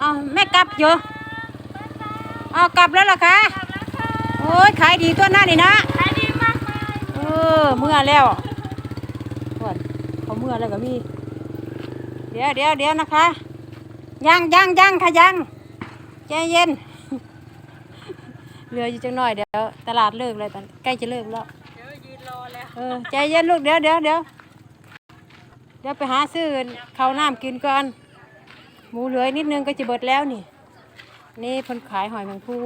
เอาแม่กลับอยู่เอากลับแล้วเหรอคะโอ้ยขายดีตัวหน้านี่นะขายดีมากเลยเออเมื่อแล้วก่อนเขาเมื่อแล้วก็มีเดี๋ยวเดี๋ยวเดี๋ยวนะคะยังยังยังค่ะยังใจเย็นเหลืออยู่จังหน่อยเดี๋ยวตลาดเลิกเลยตอนใกล้จะเลิกแล้วเดี๋ยวยืนรอแล้วเออใจเย็นลูกเดี๋ยวเดี๋ยวเดี๋ยวเดี๋ยวไปหาซื้อข้าวน้ำกินก่อน หมูเหลือนิดนึงก็จะเบิดแล้วนี่ นี่เพิ่นขายหอยแมงผู้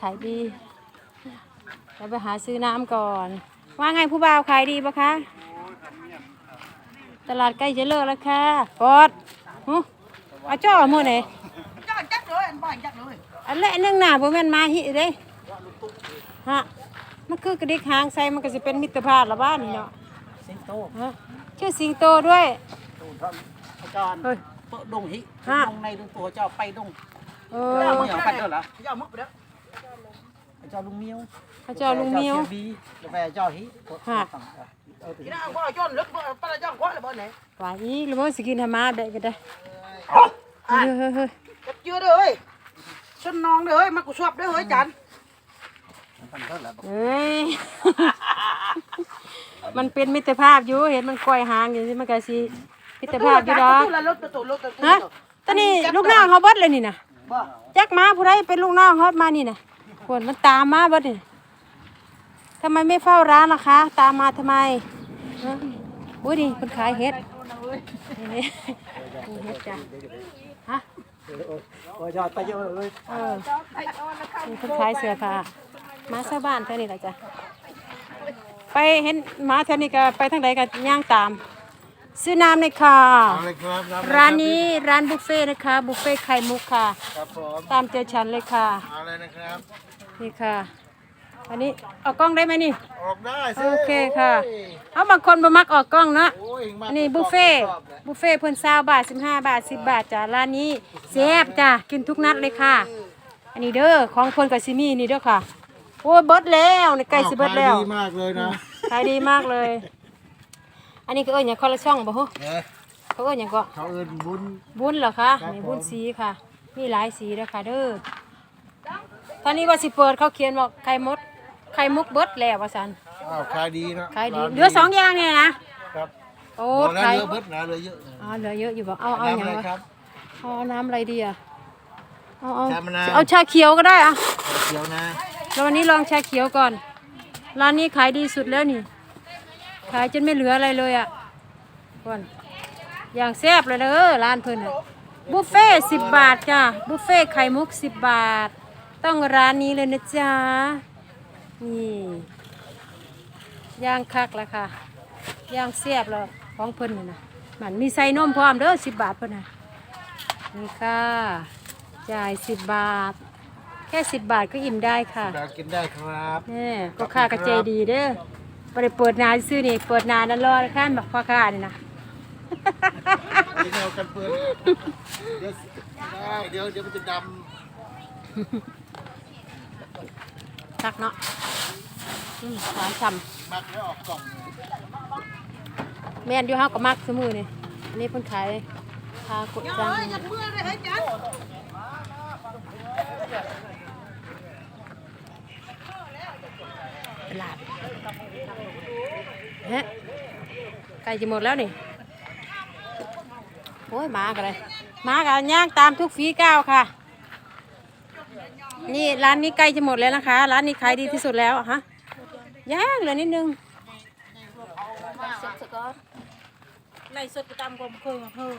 ขายดีเดี๋ยวไปหาซื้อน้ำก่อน ว่าไงผู้บ่าวขายดีปะคะ ตลาดใกล้จะเลิกแล้วค่ะกดหึเอาจ้อมือไหนจักจักเลยอันบ่อยจักเลยอันเละนึ่งหน่ะบ่แม่นมาหิเด้ฮะมันคือกระดิกหางใส่มันก็สิเป็นมิตรภาพละบ้านนี่เนาะสิงโตฮะชื่อสิงโตด้วย ท่านอาจารย์เฮ้ยเปิดดงหิฮะ ดงในดงตัวเจ้าไปดงเอเจ้าอมึงเอาไปเด้อเหรอเจ้ามึกไปเด้อเจ้าลุงเมียวพระเจ้าลุงเมียวเจ้าบีกาแฟเจ้าหิฮะ เอาติน่าบ่ย้อนลึกบ่ปลาจ้างกว่าเลยบ่ไหนว่าอีหรือว่าสิกินธรรมาได้ก็ได้อะเฮ้ยเฮ้ยเฮ้ยจับเจือเด้อเฮ้ยชนน้องเด้อเฮ้ยมากูชอบเด้อเฮ้ยจันเฮ้ย มันเป็นมิตรภาพอยู่เห็นมันก้อยหางอยู่สิมันก็สิ มิตรภาพอยู่ดอกตู้ละรถตู้รถตู้ฮะตอนนี้ลูกน้องเขาเบิดเลยนี่นะบ่จักมาผู้ใดเป็นลูกน้องฮอดมานี่นะคนมันตามมาเบิดนี่ทำไมไม่เฝ้าร้านล่ะคะ ตามมาทำไมอุ้ยนี่คนขายเห็ดเห็ดจ้ะฮะโอ้ยอดไปเยอะเลยเออคนขายเสื้อผ้ามาชาวบ้านเท่านี้แหละจ้ะไปเห็นมาเท่านี้ก็ไปทางใดก็ย่างตาม ซื้อน้ำเลยค่ะอะไรครับน้ำร้านนี้ร้านบุฟเฟ่ต์นะคะ บุฟเฟ่ต์ไข่มุกค่ะ ครับผมตามใจฉันเลยค่ะอะไรนะครับ นี่ค่ะ อันนี้เอากล้องได้ไหมนี่ ออกได้สิโอเคค่ะเอาบางคนบ่มักออกกล้องเนาะ โอ้ยมาอันนี้บุฟเฟ่ต์บุฟเฟ่ต์เพิ่น20บาท15บาท10บาทจ้ะร้านนี้แซ่บจ้ะกินทุกนัดเลยค่ะ อันนี้เด้อของเพิ่นก็สิมีนี่เด้อค่ะ โอ้ยเบิดแล้วนี่ใกล้สิเบิดแล้วขายดีมากเลยนะขายดีมากเลย อันนี้ก็เอิ้นหยังคอลลาช่องบ่ฮู้เอ๊ะเขาเอิ้นหยังก็เขาเอินบุญ บุญเหรอคะครับนี่บุญผม สีค่ะ มีหลายสีเลยค่ะเด้อตอนนี้ว่าสิเปิดเขาเขียนบอกไข่มดไข่มุกเบิดแล้วว่าสันอ้าวขายดีนะขายดีร้นเหลือสองอย่างเนี่ยนะครับโอ้หมดแล้วขายเหลือเบิดนะเหลือเยอะนะอ๋อเหลือเยอะอยู่บอกเอาเอาอน้ำย่างอะไรวะครับ เอาน้ำอะไรดีอะเอาเอาชามะนาว เอาชาเขียวก็ได้อะเขียวนะแล้ววันนี้ลองชาเขียวก่อน ร้านนี้ขายดีสุดแล้วนี่ ขายจนไม่เหลืออะไรเลยอะก่อนอย่างแซ่บเลยเด้อร้านเพิ่นน่ะบุฟเฟ่สิบบาทจ้ะบุฟเฟ่ไข่มุกสิบบาท ต้องร้านนี้เลยนะจ๊ะนี่ย่างคักแล้วค่ะย่างแซ่บแล้วของเพิ่นนี่นะมันมีใส่นมพร้อมเด้อสิบบาทเพิ่นน่ะนี่ค่ะจ่ายสิบบาท แค่สิบบาทก็อิ่มได้ค่ะอยากกินได้ครับนี่ก็ค่ากระเจดีเด้อ บ่ได้เปิดนานซื้อนี่เปิดนานนั่นรอข้ามแบบพ่อค้านี่นะกินเอากันเปื้อนเดี๋ยวได้เดี๋ยวเดี๋ยวมันจะดทักเนาะอืมหวานฉ่ำมักแล้วออกกล่องำแม่นอยู่เฮาก็มักซื้อมือนี่อันนี้เพิ่นขายพากดจังเฮ้ยจับมือเลยเฮ้ยจันตลาด เฮ้ใกล้จะหมดแล้วนี่ โอ้ยหมากันเลยหมากันย่างตามทุกฝีก้าวค่ะ นี่ร้านนี้ใกล้จะหมดแล้วนะคะ ร้านนี้ขายดีที่สุดแล้วอะฮะย่างเหลือนิดนึงในสดประจำกรมเคยมาเพิ่ม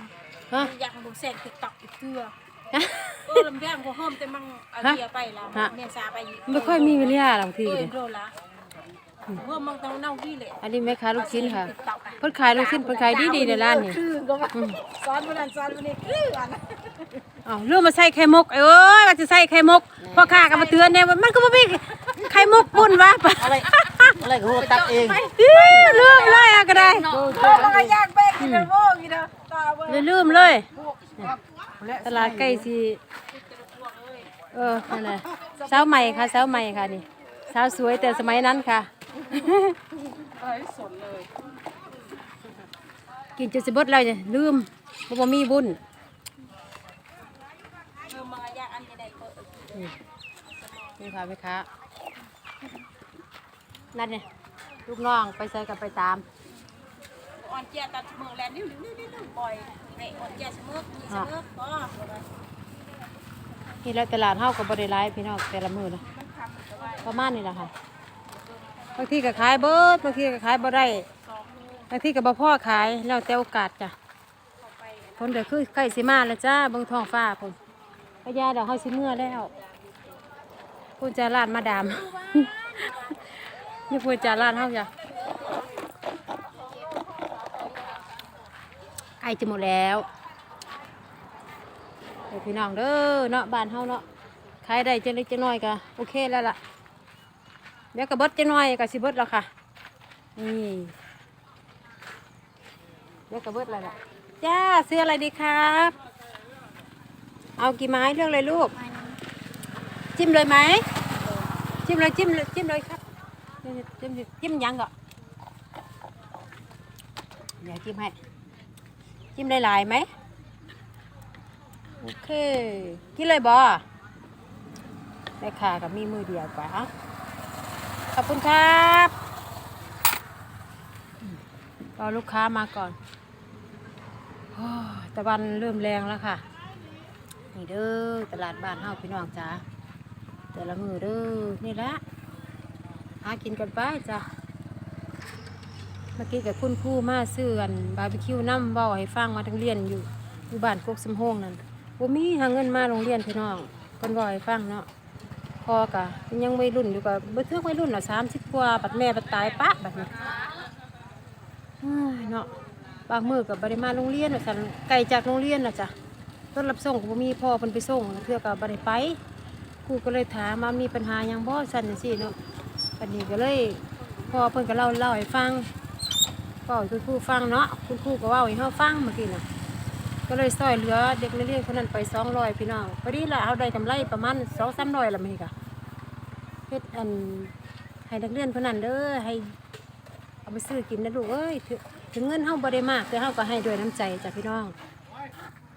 ฮะอยากผมแสงติ๊กต็อกอีกเกลือฮะเออลำแยงก็เพิ่มแต่มังเอาเบียร์ไปแล้วฮะเมียซาไปอยู่ไม่ค่อยมีเวลาบางทีเออเนี่ย โดนละเพิ่มมังต้องเน่าที่เลยอันนี้แม่ค้าลูกชิ้นค่ะติ๊กต็อกอะเพิ่นขายลูกชิ้นเพิ่นขายดีดีๆในร้านนี่คือก็ว่าซ้อนวันนั้นซ้อนวันนี้คือกันอ้าวเรื่องมาใส่ไข่มุกเอ้ยว่าจะใส่ไข่มุกพ่อค้าก็มาเตือนเนี่ยว่ามันก็บ่มีไข่มุกปุ่นวะอะไรอะไรกูตักเองอื้อลืมเลยอะก็ได้แล้วก็ยากแป้งกินแล้วโม่กินแล้วตาเบิ่งเลยลืมเลย ตลาดใกล้สิเออนั่นแหละสาวใหม่ค่ะสาวใหม่ค่ะนี่สาวสวยแต่สมัยนั้นค่ะ กินจนสิเบิดแล้วเนี่ยลืมบ่บ่มีบุญเออมาอยากอันจะได้เปิดนี่ค่ะแม่ค้านั่นเนี่ยลูกน้องไปใส่กับไปตามอ่อนเจียตัดมือแล้วนิ้วนิ้วนิ้วนิ้วปล่อยไอ้อ่อนเจียเสมอมีเสมอพอนี่แหละตลาดเฮากับบริไลายพี่น้องแต่ละมือนะประมาณนี้แหละค่ะ บางทีก็ขายเบิดบางทีก็ขายบ่ได้บางทีก็บ่พ่อขายแล้วแต่โอกาสจ้ะผลเดี๋ยวคือใกล้สิมาแล้วจ้าเบิ่งท้องฟ้าผมพญาเดี๋ยวเฮาสิเมื่อแล้วพูนจะลาดมาดาม นี่พูนจะลาดเฮาจ้ะใกล้จะหมดแล้วเดี๋ยวพี่น้องเด้อเนาะบ้านเฮาเนาะขายได้จังเล็กจังน้อยก็โอเคแล้วล่ะ ดี๋ยวก็เบิดจังน้อยก็สิเบิดแล้วค่ะ นี่เดี๋ยวก็เบิดแล้วล่ะจ้าซื้ออะไรดีครับ เอากี่ไม้เลือกเลยลูก จิ้มเลยไหมจิ้มเลยจิ้มเลยจิ้มเลยครับจิ้มจิ้มยังก็เดี๋ยวจิ้มให้จิ้มหลายๆไหมโอเคกินเลยบอแม่ค้ากับมีมือเดียวกว่า ขอบคุณครับรอลูกค้ามาก่อนอตะวันเริ่มแรงแล้วค่ะ นี่เด้อตลาดบ้านเฮาพี่น้องจ้าแต่ละมือเด้อนี่แหละหากินกันไปจ้ะเมื่อกี้กับคุณครูมาซื้อกันบาร์บีคิวน้ำเบาให้ฟังมาทั้งเรียนอยู่อยู่บ้านกกสมโฮงนั่นบ่มีหาเงินมาโรงเรียนพี่น้องเพิ่นบ่ให้ฟังเนาะ พอกะยังวัยรุ่นอยู่กะบ่เทือกวัยรุ่นละ30กว่าบัดแม่บัดตายปะบัดนี้เฮ้ยเนาะบางมือก็บ่ได้มาโรงเรียนว่าซั่นไกลจากโรงเรียนน่ะจ้ะรถรับส่งก็มีพ่อเพิ่นไปส่งเทื่อก็บ่ได้ไปครูก็เลยถามว่ามีปัญหายังบ่ซั่นจังซี่เนาะบัดนี้ก็เลยพ่อเพิ่นก็เล่าเล่าให้ฟังเว้าให้คุณครูฟังเนาะคุณครูก็เว้าให้เฮาฟังเมื่อกี้น่ะ ก็เลยซอยเหลือเด็กนักเรียนคนนั้นไปสองร้อยพี่น้องพอดีละเอาได้กำไรประมาณสองสามร้อยละมั้งค่ะเฮ็ดอันให้นักเรียนคนนั้นเด้อให้เอาไปซื้อกินนะลูกเอ้ยถึงเงินเฮาบ่ได้มากแต่เฮาก็ให้ด้วยน้ำใจจ้ะพี่น้อง